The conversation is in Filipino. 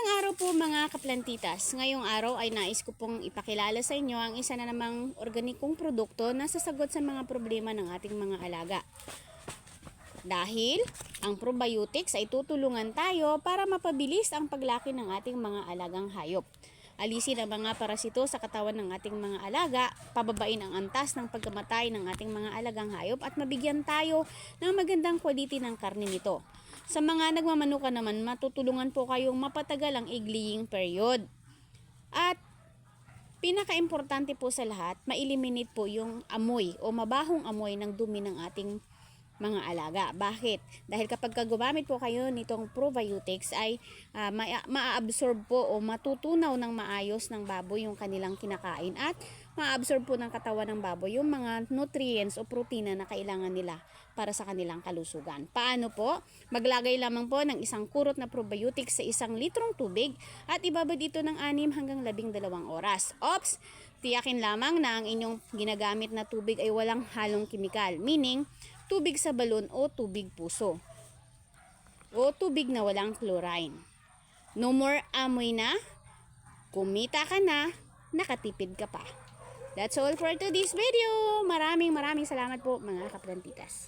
Magandang araw po mga kaplantitas. Ngayong araw ay nais ko pong ipakilala sa inyo ang isa na namang organikong produkto na sasagot sa mga problema ng ating mga alaga. Dahil ang probiotics ay tutulungan tayo para mapabilis ang paglaki ng ating mga alagang hayop. Alisin ang mga parasito sa katawan ng ating mga alaga, pababain ang antas ng pagkamatay ng ating mga alagang hayop at mabigyan tayo ng magandang quality ng karne nito. Sa mga nagmamanuka naman, matutulungan po kayong mapatagal ang iglying period. At pinaka-importante po sa lahat, ma-eliminate po yung amoy o mabahong amoy ng dumi ng ating mga alaga. Bakit? Dahil kapag ka gumamit po kayo nitong probiotics ay ah, ma- ma-absorb po o matutunaw ng maayos ng baboy yung kanilang kinakain at ma-absorb po ng katawan ng baboy yung mga nutrients o protina na kailangan nila para sa kanilang kalusugan. Paano po? Maglagay lamang po ng isang kurot na probiotics sa isang litrong tubig at ibabad ito ng 6 hanggang 12 oras. Ops! Tiyakin lamang na ang inyong ginagamit na tubig ay walang halong kimikal. Meaning, tubig sa balon o tubig puso. O tubig na walang chlorine. No more amoy na, kumita ka na, nakatipid ka pa. That's all for today's video. Maraming maraming salamat po mga kaplantitas.